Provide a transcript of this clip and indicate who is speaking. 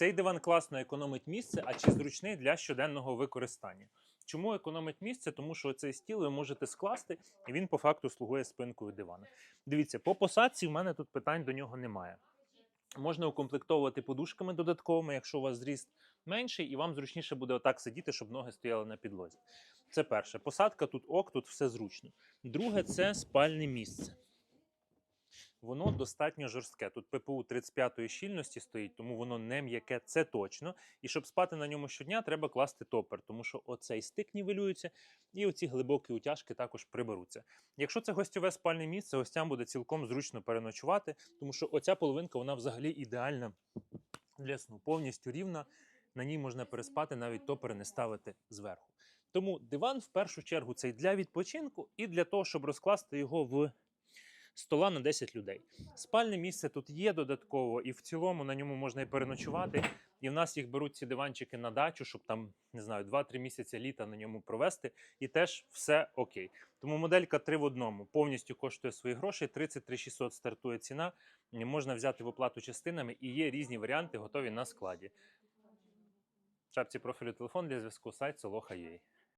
Speaker 1: Цей диван класно економить місце, а чи зручний для щоденного використання. Чому економить місце? Тому що цей стіл ви можете скласти, і він по факту слугує спинкою дивана. Дивіться, по посадці в мене тут питань до нього немає. Можна укомплектовувати подушками додатковими, якщо у вас зріст менший, і вам зручніше буде отак сидіти, щоб ноги стояли на підлозі. Це перше. Посадка тут ок, тут все зручно. Друге це спальне місце. Воно достатньо жорстке. Тут ППУ 35-ї щільності стоїть, тому воно не м'яке, це точно. І щоб спати на ньому щодня, треба класти топер, тому що оцей стик нівелюється, і оці глибокі утяжки також приберуться. Якщо це гостьове спальне місце, гостям буде цілком зручно переночувати, тому що оця половинка вона взагалі ідеальна для сну, повністю рівна. На ній можна переспати, навіть топер не ставити зверху. Тому диван в першу чергу цей для відпочинку і для того, щоб розкласти його в стола на 10 людей. Спальне місце тут є додатково, і в цілому на ньому можна і переночувати. І в нас їх беруть ці диванчики на дачу, щоб там не знаю, 2-3 місяці літа на ньому провести, і теж все окей. Тому моделька 3 в одному повністю коштує свої гроші. 33 600 стартує ціна. Можна взяти в оплату частинами, і є різні варіанти, готові на складі. В шапці профілю телефон для зв'язку сайт Soloha.ua.